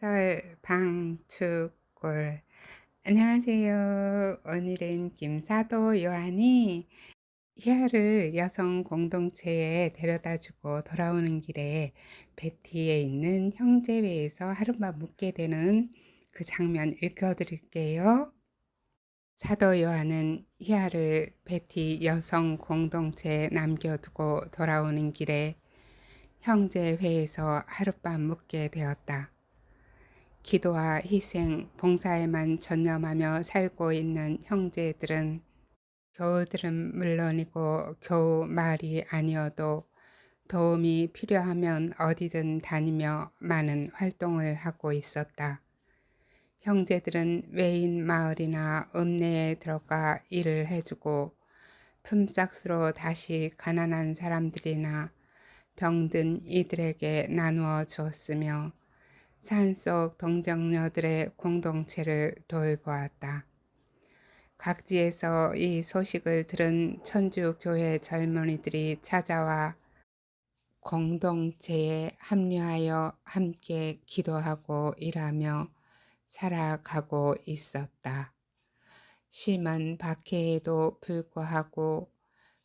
설 방축골 안녕하세요. 오늘은 김사도 요한이 희아를 여성 공동체에 데려다 주고 돌아오는 길에 베티에 있는 형제회에서 하룻밤 묵게 되는 그 장면 읽어드릴게요. 사도 요한은 희아를 베티 여성 공동체에 남겨두고 돌아오는 길에 형제회에서 하룻밤 묵게 되었다. 기도와 희생, 봉사에만 전념하며 살고 있는 형제들은 교우들은 물론이고 교우 말이 아니어도 도움이 필요하면 어디든 다니며 많은 활동을 하고 있었다. 형제들은 외인 마을이나 읍내에 들어가 일을 해주고 품삯으로 다시 가난한 사람들이나 병든 이들에게 나누어 주었으며 산속 동정녀들의 공동체를 돌보았다. 각지에서 이 소식을 들은 천주교회 젊은이들이 찾아와 공동체에 합류하여 함께 기도하고 일하며 살아가고 있었다. 심한 박해에도 불구하고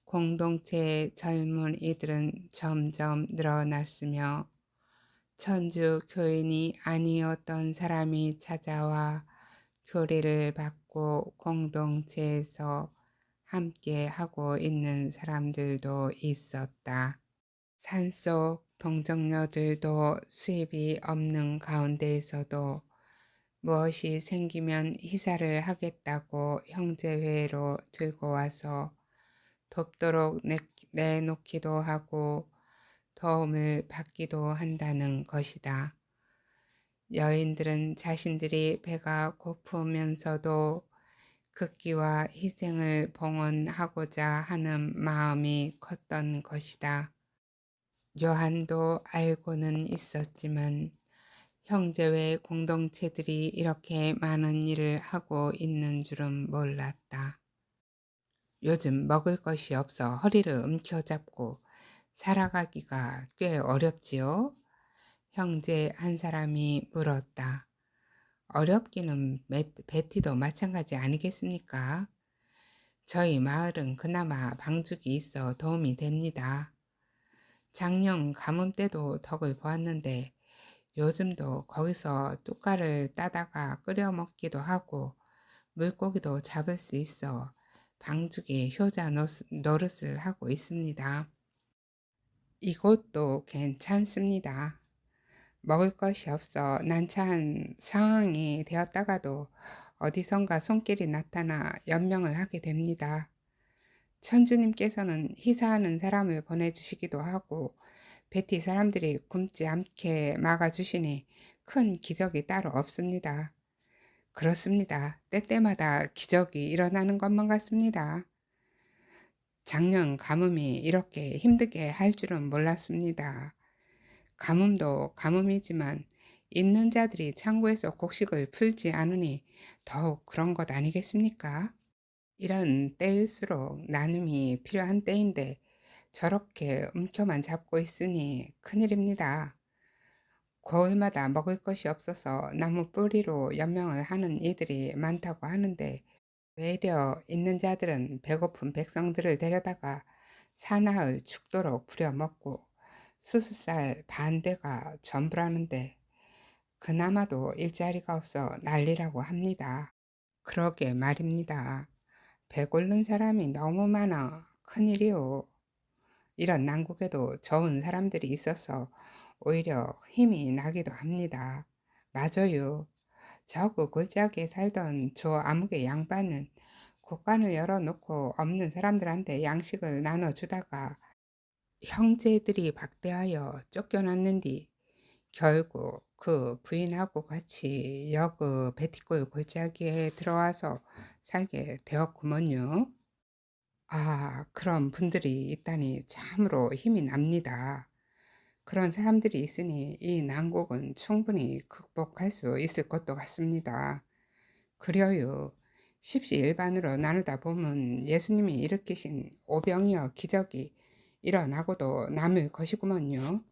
공동체의 젊은 이들은 점점 늘어났으며 천주 교인이 아니었던 사람이 찾아와 교리를 받고 공동체에서 함께 하고 있는 사람들도 있었다. 산속 동정녀들도 수입이 없는 가운데에서도 무엇이 생기면 희사를 하겠다고 형제회로 들고 와서 돕도록 내, 내놓기도 하고 도움을 받기도 한다는 것이다. 여인들은 자신들이 배가 고프면서도 극기와 희생을 봉헌하고자 하는 마음이 컸던 것이다. 요한도 알고는 있었지만 형제회 공동체들이 이렇게 많은 일을 하고 있는 줄은 몰랐다. 요즘 먹을 것이 없어 허리를 움켜잡고 살아가기가 꽤 어렵지요? 형제 한 사람이 물었다. 어렵기는 베티도 마찬가지 아니겠습니까? 저희 마을은 그나마 방죽이 있어 도움이 됩니다. 작년 가뭄 때도 덕을 보았는데 요즘도 거기서 뚜까를 따다가 끓여 먹기도 하고 물고기도 잡을 수 있어 방죽이 효자 노릇을 하고 있습니다. 이곳도 괜찮습니다. 먹을 것이 없어 난처한 상황이 되었다가도 어디선가 손길이 나타나 연명을 하게 됩니다. 천주님께서는 희사하는 사람을 보내주시기도 하고 베티 사람들이 굶지 않게 막아주시니 큰 기적이 따로 없습니다. 그렇습니다. 때때마다 기적이 일어나는 것만 같습니다. 작년 가뭄이 이렇게 힘들게 할 줄은 몰랐습니다. 가뭄도 가뭄이지만 있는 자들이 창고에서 곡식을 풀지 않으니 더욱 그런 것 아니겠습니까? 이런 때일수록 나눔이 필요한 때인데 저렇게 움켜만 잡고 있으니 큰일입니다. 고을마다 먹을 것이 없어서 나무 뿌리로 연명을 하는 이들이 많다고 하는데 외려 있는 자들은 배고픈 백성들을 데려다가 사나을 죽도록 부려먹고 수수살 반대가 전부라는데 그나마도 일자리가 없어 난리라고 합니다. 그러게 말입니다. 배골른 사람이 너무 많아 큰일이요. 이런 난국에도 좋은 사람들이 있어서 오히려 힘이 나기도 합니다. 맞아요. 저그 골짜기에 살던 저 암흑의 양반은 국간을 열어놓고 없는 사람들한테 양식을 나눠주다가 형제들이 박대하여 쫓겨났는 디 결국 그 부인하고 같이 여그 베티골 골짜기에 들어와서 살게 되었구먼요. 아, 그런 분들이 있다니 참으로 힘이 납니다. 그런 사람들이 있으니 이 난국은 충분히 극복할 수 있을 것도 같습니다. 그려요. 십시일반으로 나누다 보면 예수님이 일으키신 오병이어 기적이 일어나고도 남을 것이구먼요.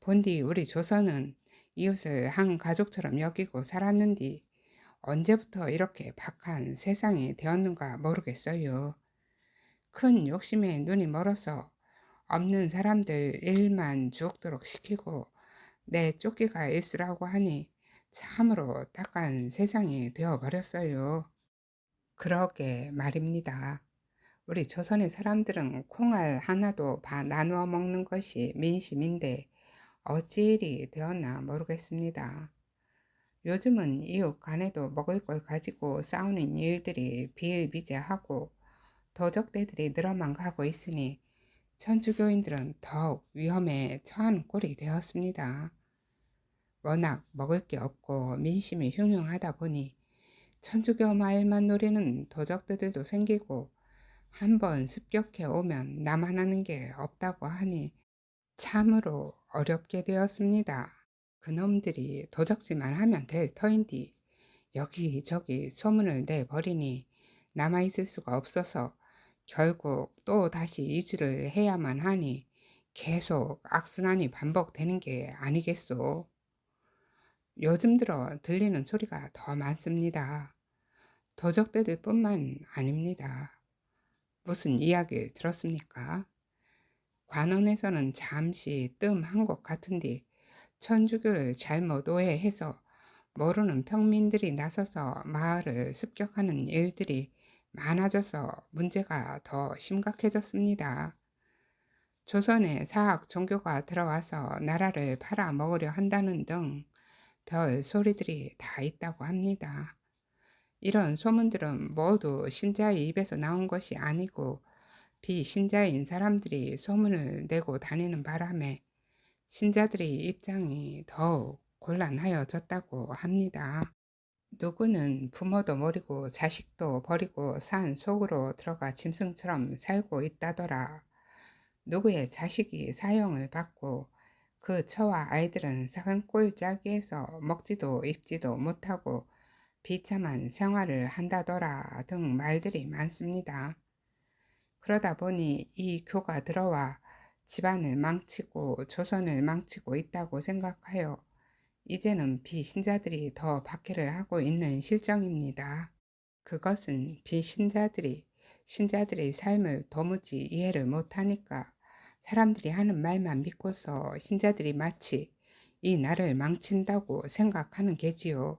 본디 우리 조선은 이웃을 한 가족처럼 여기고 살았는디 언제부터 이렇게 박한 세상이 되었는가 모르겠어요. 큰 욕심에 눈이 멀어서 없는 사람들 일만 죽도록 시키고 내 쫓기가 있으라고 하니 참으로 딱한 세상이 되어버렸어요. 그러게 말입니다. 우리 조선의 사람들은 콩알 하나도 바 나누어 먹는 것이 민심인데 어찌 일이 되었나 모르겠습니다. 요즘은 이웃 간에도 먹을 걸 가지고 싸우는 일들이 비일비재하고 도적대들이 늘어만 가고 있으니 천주교인들은 더욱 위험에 처한 꼴이 되었습니다. 워낙 먹을 게 없고 민심이 흉흉하다 보니 천주교 마을만 노리는 도적들도 생기고 한 번 습격해 오면 남아나는 게 없다고 하니 참으로 어렵게 되었습니다. 그놈들이 도적질만 하면 될 터인디 여기저기 소문을 내버리니 남아있을 수가 없어서 결국 또 다시 이주를 해야만 하니 계속 악순환이 반복되는 게 아니겠소. 요즘 들어 들리는 소리가 더 많습니다. 도적대들 뿐만 아닙니다. 무슨 이야기를 들었습니까? 관원에서는 잠시 뜸한 것 같은데 천주교를 잘못 오해해서 모르는 평민들이 나서서 마을을 습격하는 일들이 많아져서 문제가 더 심각해졌습니다. 조선에 사학 종교가 들어와서 나라를 팔아먹으려 한다는 등 별 소리들이 다 있다고 합니다. 이런 소문들은 모두 신자의 입에서 나온 것이 아니고 비신자인 사람들이 소문을 내고 다니는 바람에 신자들의 입장이 더욱 곤란하여졌다고 합니다. 누구는 부모도 모르고 자식도 버리고 산 속으로 들어가 짐승처럼 살고 있다더라. 누구의 자식이 사형을 받고 그 처와 아이들은 산골짜기에서 먹지도 입지도 못하고 비참한 생활을 한다더라 등 말들이 많습니다. 그러다 보니 이 교가 들어와 집안을 망치고 조선을 망치고 있다고 생각하여 이제는 비신자들이 더 박해를 하고 있는 실정입니다. 그것은 비신자들이 신자들의 삶을 도무지 이해를 못하니까 사람들이 하는 말만 믿고서 신자들이 마치 이 나를 망친다고 생각하는 게지요.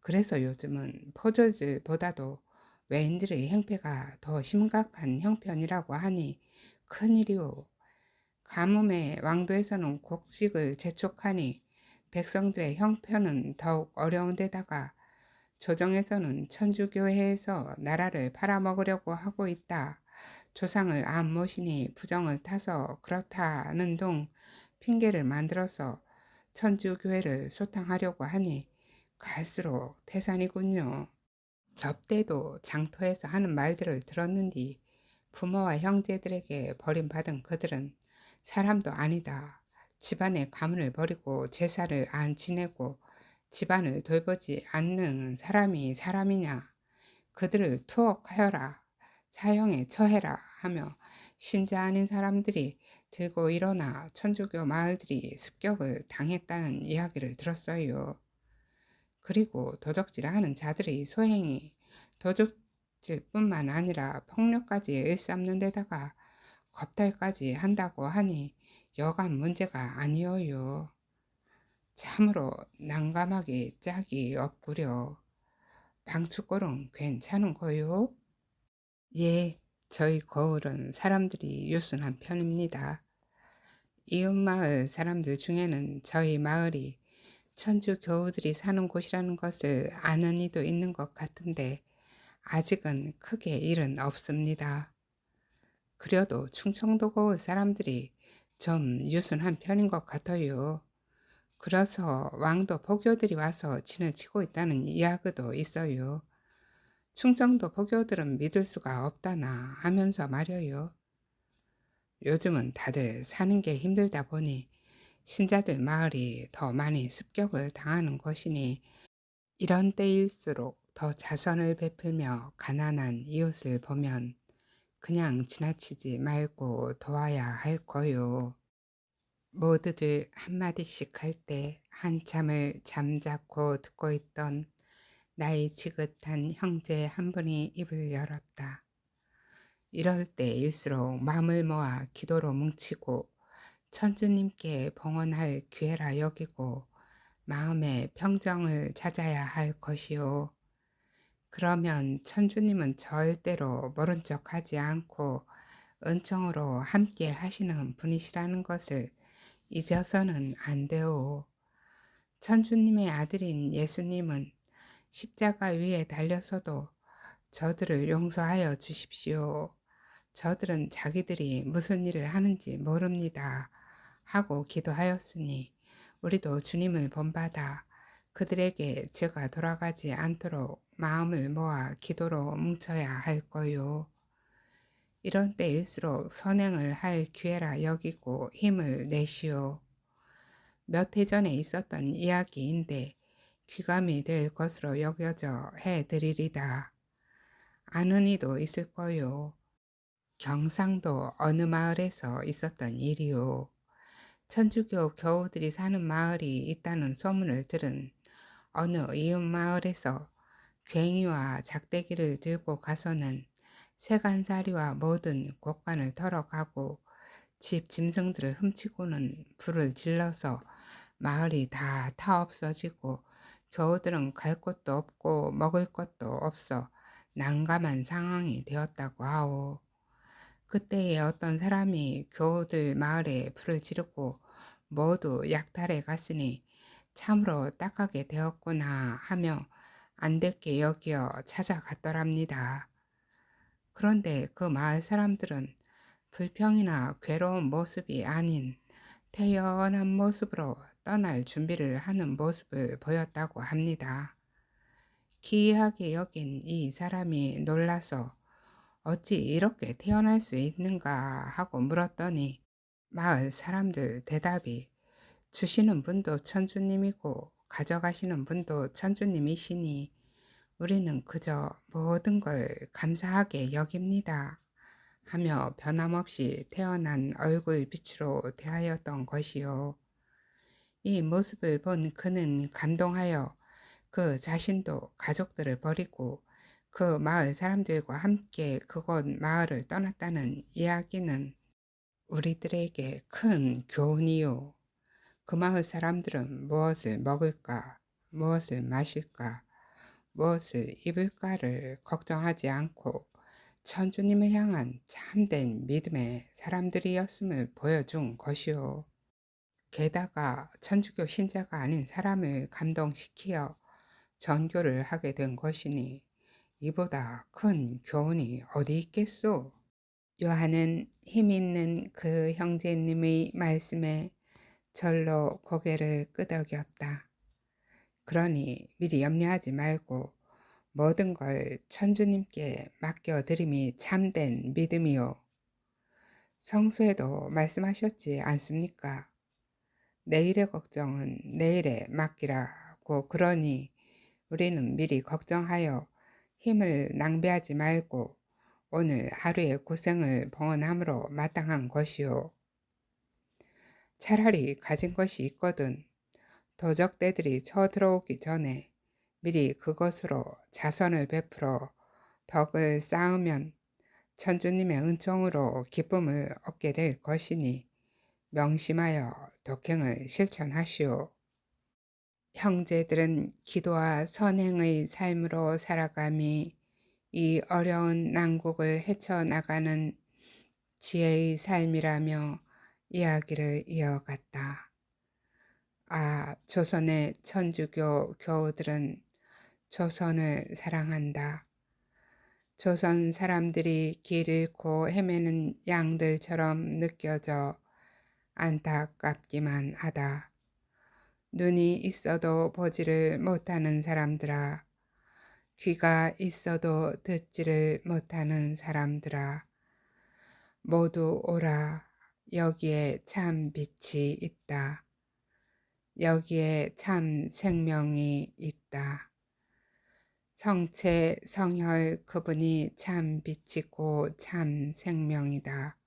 그래서 요즘은 포졸들보다도 외인들의 행패가 더 심각한 형편이라고 하니 큰일이오. 가뭄의 왕도에서는 곡식을 재촉하니 백성들의 형편은 더욱 어려운 데다가 조정에서는 천주교회에서 나라를 팔아먹으려고 하고 있다. 조상을 안 모시니 부정을 타서 그렇다는 둥 핑계를 만들어서 천주교회를 소탕하려고 하니 갈수록 태산이군요. 접대도 장터에서 하는 말들을 들었는디 부모와 형제들에게 버림받은 그들은 사람도 아니다. 집안의 가문을 버리고 제사를 안 지내고 집안을 돌보지 않는 사람이 사람이냐. 그들을 투옥하여라. 사형에 처해라 하며 신자 아닌 사람들이 들고 일어나 천주교 마을들이 습격을 당했다는 이야기를 들었어요. 그리고 도적질하는 자들의 소행이 도적질뿐만 아니라 폭력까지 일삼는 데다가 겁탈까지 한다고 하니 여간 문제가 아니어요. 참으로 난감하기 짝이 없구려. 방출골은 괜찮은 거요? 예, 저희 거울은 사람들이 유순한 편입니다. 이웃마을 사람들 중에는 저희 마을이 천주 교우들이 사는 곳이라는 것을 아는 이도 있는 것 같은데 아직은 크게 일은 없습니다. 그려도 충청도 고을 사람들이 좀 유순한 편인 것 같아요. 그래서 왕도 포교들이 와서 진을 치고 있다는 이야기도 있어요. 충청도 포교들은 믿을 수가 없다나 하면서 말이요. 요즘은 다들 사는 게 힘들다 보니 신자들 마을이 더 많이 습격을 당하는 것이니 이런 때일수록 더 자선을 베풀며 가난한 이웃을 보면 그냥 지나치지 말고 도와야 할 거요. 모두들 한마디씩 할 때 한참을 잠자코 듣고 있던 나이 지긋한 형제 한 분이 입을 열었다. 이럴 때일수록 마음을 모아 기도로 뭉치고 천주님께 봉헌할 기회라 여기고 마음의 평정을 찾아야 할 것이요. 그러면 천주님은 절대로 모른 척 하지 않고 은총으로 함께 하시는 분이시라는 것을 잊어서는 안 돼요. 천주님의 아들인 예수님은 십자가 위에 달려서도 저들을 용서하여 주십시오. 저들은 자기들이 무슨 일을 하는지 모릅니다. 하고 기도하였으니 우리도 주님을 본받아 그들에게 죄가 돌아가지 않도록 마음을 모아 기도로 뭉쳐야 할 거요. 이런 때일수록 선행을 할 기회라 여기고 힘을 내시오. 몇 해 전에 있었던 이야기인데 귀감이 될 것으로 여겨져 해드리리다. 아는 이도 있을 거요. 경상도 어느 마을에서 있었던 일이요. 천주교 교우들이 사는 마을이 있다는 소문을 들은 어느 이웃 마을에서 괭이와 작대기를 들고 가서는 세간살이와 모든 곳간을 털어가고 집 짐승들을 훔치고는 불을 질러서 마을이 다 타없어지고 교우들은 갈 곳도 없고 먹을 것도 없어 난감한 상황이 되었다고 하오. 그때에 어떤 사람이 교우들 마을에 불을 지르고 모두 약탈에 갔으니 참으로 딱하게 되었구나 하며 안됐게 여기어 찾아갔더랍니다. 그런데 그 마을 사람들은 불평이나 괴로운 모습이 아닌 태연한 모습으로 떠날 준비를 하는 모습을 보였다고 합니다. 기이하게 여긴 이 사람이 놀라서 어찌 이렇게 태어날 수 있는가 하고 물었더니 마을 사람들 대답이 주시는 분도 천주님이고 가져가시는 분도 천주님이시니 우리는 그저 모든 걸 감사하게 여깁니다. 하며 변함없이 태어난 얼굴 빛으로 대하였던 것이요. 이 모습을 본 그는 감동하여 그 자신도 가족들을 버리고 그 마을 사람들과 함께 그곳 마을을 떠났다는 이야기는 우리들에게 큰 교훈이요. 그 마을 사람들은 무엇을 먹을까, 무엇을 마실까, 무엇을 입을까를 걱정하지 않고 천주님을 향한 참된 믿음의 사람들이었음을 보여준 것이요. 게다가 천주교 신자가 아닌 사람을 감동시키어 전교를 하게 된 것이니 이보다 큰 교훈이 어디 있겠소? 요한은 힘 있는 그 형제님의 말씀에 절로 고개를 끄덕였다. 그러니 미리 염려하지 말고 모든 걸 천주님께 맡겨드림이 참된 믿음이요. 성수에도 말씀하셨지 않습니까? 내일의 걱정은 내일에 맡기라고 그러니 우리는 미리 걱정하여 힘을 낭비하지 말고 오늘 하루의 고생을 봉헌함으로 마땅한 것이요. 차라리 가진 것이 있거든 도적대들이 쳐들어오기 전에 미리 그것으로 자선을 베풀어 덕을 쌓으면 천주님의 은총으로 기쁨을 얻게 될 것이니 명심하여 독행을 실천하시오. 형제들은 기도와 선행의 삶으로 살아감이 이 어려운 난국을 헤쳐나가는 지혜의 삶이라며 이야기를 이어갔다. 아, 조선의 천주교 교우들은 조선을 사랑한다. 조선 사람들이 길 잃고 헤매는 양들처럼 느껴져 안타깝기만 하다. 눈이 있어도 보지를 못하는 사람들아, 귀가 있어도 듣지를 못하는 사람들아, 모두 오라, 여기에 참 빛이 있다. 여기에 참 생명이 있다. 성체 성혈 그분이 참 빛이고 참 생명이다.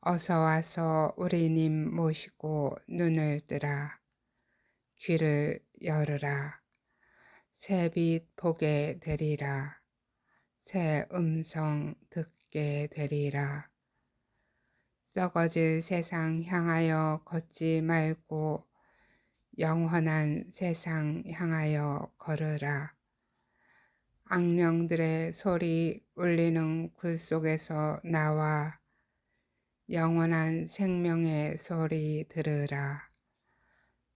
어서 와서 우리님 모시고 눈을 뜨라. 귀를 열으라. 새빛 보게 되리라. 새 음성 듣게 되리라. 썩어질 세상 향하여 걷지 말고 영원한 세상 향하여 걸으라. 악령들의 소리 울리는 굴 속에서 나와 영원한 생명의 소리 들으라.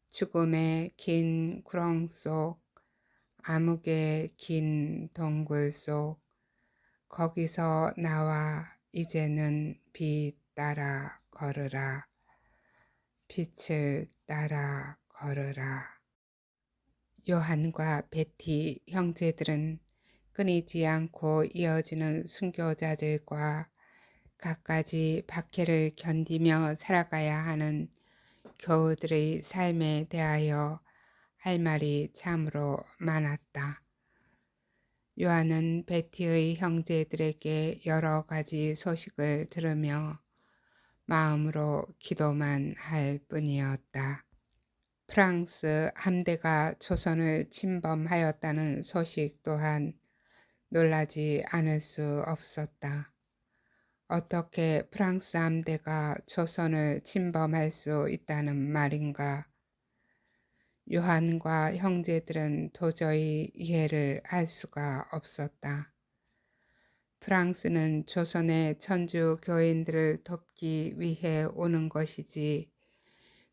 죽음의 긴 구렁 속, 암흑의 긴 동굴 속, 거기서 나와 이제는 빛 따라 걸으라. 빛을 따라 걸으라. 요한과 베티 형제들은 끊이지 않고 이어지는 순교자들과 갖가지 박해를 견디며 살아가야 하는 교우들의 삶에 대하여 할 말이 참으로 많았다. 요한은 베티의 형제들에게 여러 가지 소식을 들으며 마음으로 기도만 할 뿐이었다. 프랑스 함대가 조선을 침범하였다는 소식 또한 놀라지 않을 수 없었다. 어떻게 프랑스 함대가 조선을 침범할 수 있다는 말인가? 요한과 형제들은 도저히 이해를 할 수가 없었다. 프랑스는 조선의 천주 교인들을 돕기 위해 오는 것이지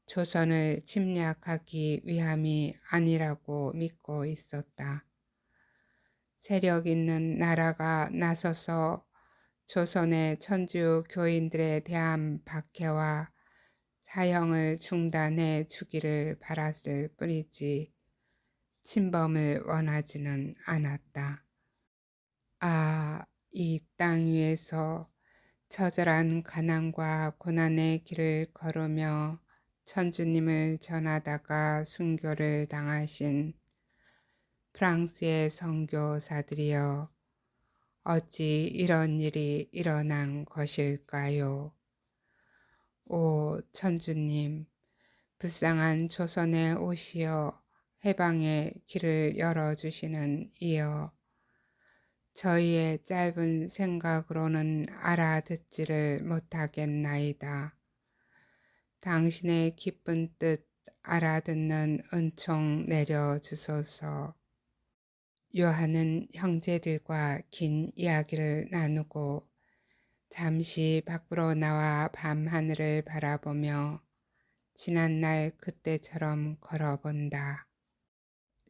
조선을 침략하기 위함이 아니라고 믿고 있었다. 세력 있는 나라가 나서서 조선의 천주 교인들에 대한 박해와 사형을 중단해 주기를 바랐을 뿐이지 침범을 원하지는 않았다. 아, 이 땅 위에서 처절한 가난과 고난의 길을 걸으며 천주님을 전하다가 순교를 당하신 프랑스의 선교사들이여 어찌 이런 일이 일어난 것일까요? 오 천주님, 불쌍한 조선에 오시어 해방의 길을 열어주시는 이여, 저희의 짧은 생각으로는 알아듣지를 못하겠나이다. 당신의 기쁜 뜻 알아듣는 은총 내려주소서. 요한은 형제들과 긴 이야기를 나누고 잠시 밖으로 나와 밤하늘을 바라보며 지난날 그때처럼 걸어본다.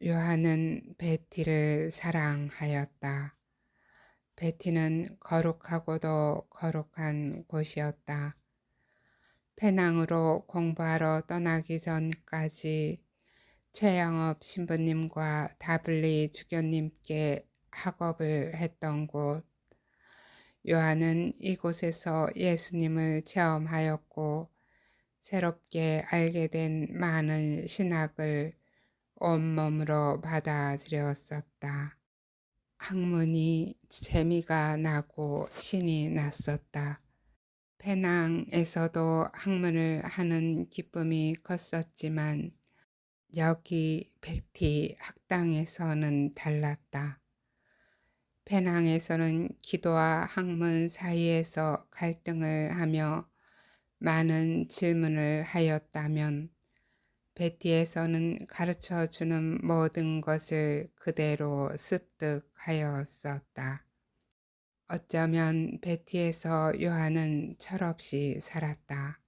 요한은 베티를 사랑하였다. 베티는 거룩하고도 거룩한 곳이었다. 페낭으로 공부하러 떠나기 전까지 최영업 신부님과 다블리 주교님께 학업을 했던 곳. 요한은 이곳에서 예수님을 체험하였고 새롭게 알게 된 많은 신학을 온몸으로 받아들였었다. 학문이 재미가 나고 신이 났었다. 페낭에서도 학문을 하는 기쁨이 컸었지만 여기 베티 학당에서는 달랐다. 페낭에서는 기도와 학문 사이에서 갈등을 하며 많은 질문을 하였다면 베티에서는 가르쳐 주는 모든 것을 그대로 습득하였었다. 어쩌면 베티에서 요한은 철없이 살았다.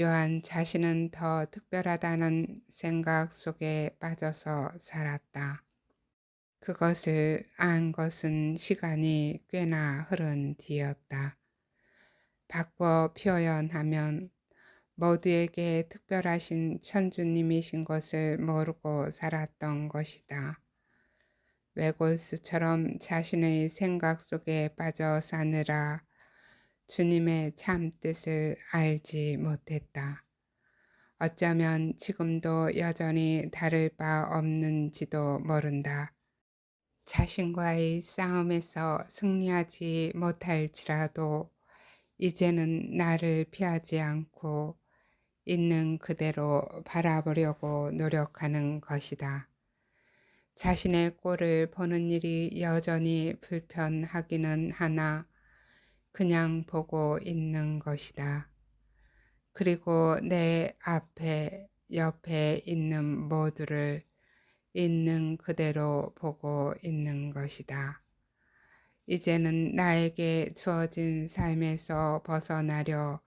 요한 자신은 더 특별하다는 생각 속에 빠져서 살았다. 그것을 안 것은 시간이 꽤나 흐른 뒤였다. 바꿔 표현하면 모두에게 특별하신 천주님이신 것을 모르고 살았던 것이다. 외골수처럼 자신의 생각 속에 빠져 사느라 주님의 참 뜻을 알지 못했다. 어쩌면 지금도 여전히 다를 바 없는지도 모른다. 자신과의 싸움에서 승리하지 못할지라도 이제는 나를 피하지 않고 있는 그대로 바라보려고 노력하는 것이다. 자신의 꼴을 보는 일이 여전히 불편하기는 하나 그냥 보고 있는 것이다. 그리고 내 앞에 옆에 있는 모두를 있는 그대로 보고 있는 것이다. 이제는 나에게 주어진 삶에서 벗어나려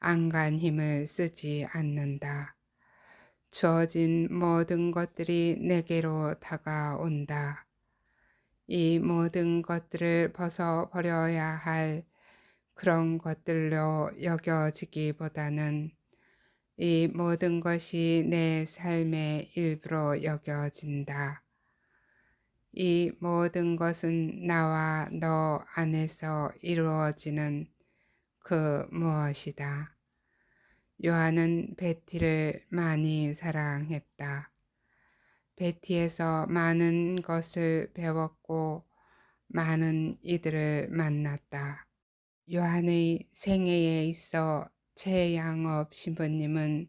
안간 힘을 쓰지 않는다. 주어진 모든 것들이 내게로 다가온다. 이 모든 것들을 벗어버려야 할 그런 것들로 여겨지기보다는 이 모든 것이 내 삶의 일부로 여겨진다. 이 모든 것은 나와 너 안에서 이루어지는 그 무엇이다. 요한은 베티를 많이 사랑했다. 베티에서 많은 것을 배웠고 많은 이들을 만났다. 요한의 생애에 있어 최양업 신부님은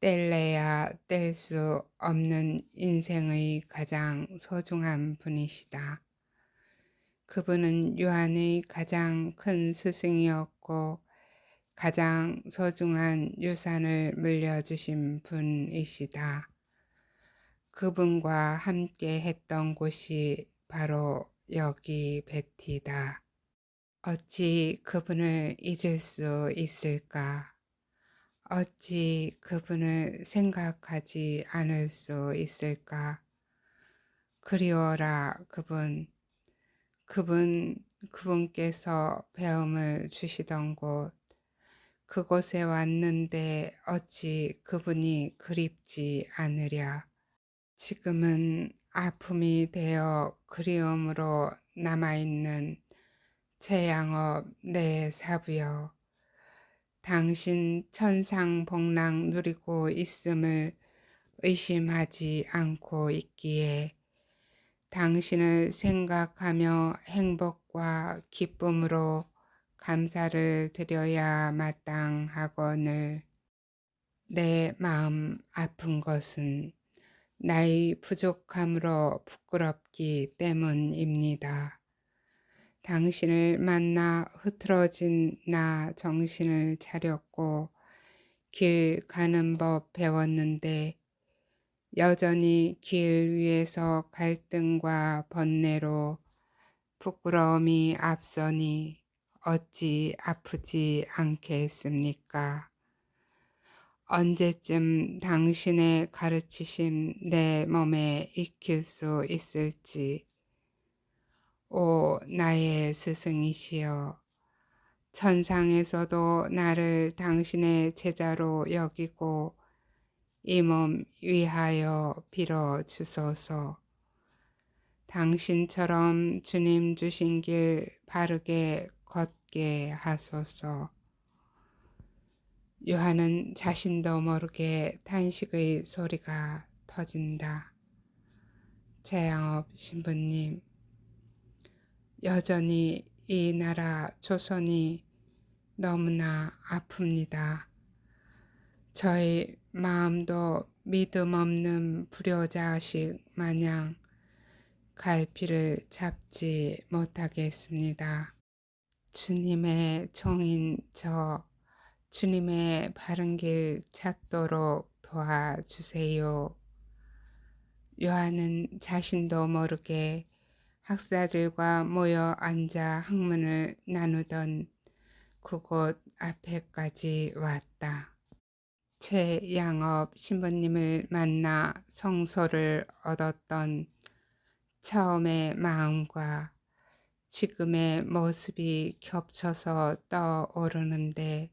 뗄래야 뗄 수 없는 인생의 가장 소중한 분이시다. 그분은 요한의 가장 큰 스승이었고 가장 소중한 유산을 물려주신 분이시다. 그분과 함께 했던 곳이 바로 여기 베티다. 어찌 그분을 잊을 수 있을까? 어찌 그분을 생각하지 않을 수 있을까? 그리워라 그분, 그분, 그분께서 배움을 주시던 곳, 그곳에 왔는데 어찌 그분이 그립지 않으랴. 지금은 아픔이 되어 그리움으로 남아있는 최양업 내 사부여. 당신 천상복랑 누리고 있음을 의심하지 않고 있기에 당신을 생각하며 행복과 기쁨으로 감사를 드려야 마땅하거늘 내 마음 아픈 것은 나의 부족함으로 부끄럽기 때문입니다. 당신을 만나 흐트러진 나 정신을 차렸고 길 가는 법 배웠는데 여전히 길 위에서 갈등과 번뇌로 부끄러움이 앞서니 어찌 아프지 않겠습니까? 언제쯤 당신의 가르치심 내 몸에 익힐 수 있을지 오 나의 스승이시여 천상에서도 나를 당신의 제자로 여기고 이 몸 위하여 빌어 주소서. 당신처럼 주님 주신 길 바르게 걷게 하소서. 요한은 자신도 모르게 탄식의 소리가 터진다. 최양업 신부님, 여전히 이 나라 조선이 너무나 아픕니다. 저희 마음도 믿음 없는 불효자식 마냥 갈피를 잡지 못하겠습니다. 주님의 종인 저 주님의 바른 길 찾도록 도와주세요. 요한은 자신도 모르게 학사들과 모여 앉아 학문을 나누던 그곳 앞에까지 왔다. 최양업 신부님을 만나 성소를 얻었던 처음의 마음과 지금의 모습이 겹쳐서 떠오르는데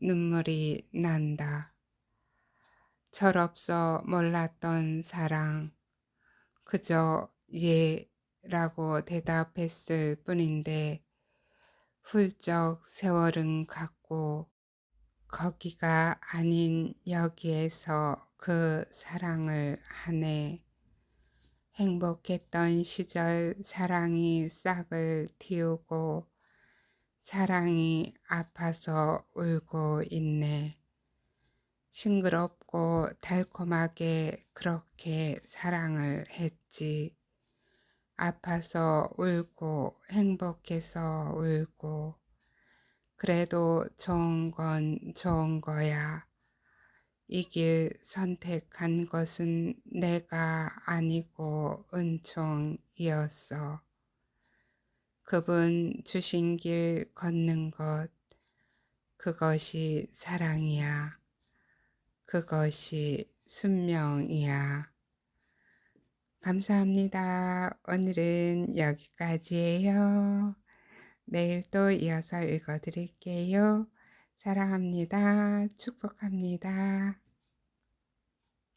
눈물이 난다. 철없어 몰랐던 사랑, 그저 예, 라고 대답했을 뿐인데 훌쩍 세월은 갔고 거기가 아닌 여기에서 그 사랑을 하네. 행복했던 시절 사랑이 싹을 틔우고 사랑이 아파서 울고 있네. 싱그럽고 달콤하게 그렇게 사랑을 했지. 아파서 울고 행복해서 울고 그래도 좋은 건 좋은 거야. 이 길 선택한 것은 내가 아니고 은총이었어. 그분 주신 길 걷는 것, 그것이 사랑이야. 그것이 순명이야. 감사합니다. 오늘은 여기까지예요. 내일 또 이어서 읽어드릴게요. 사랑합니다. 축복합니다.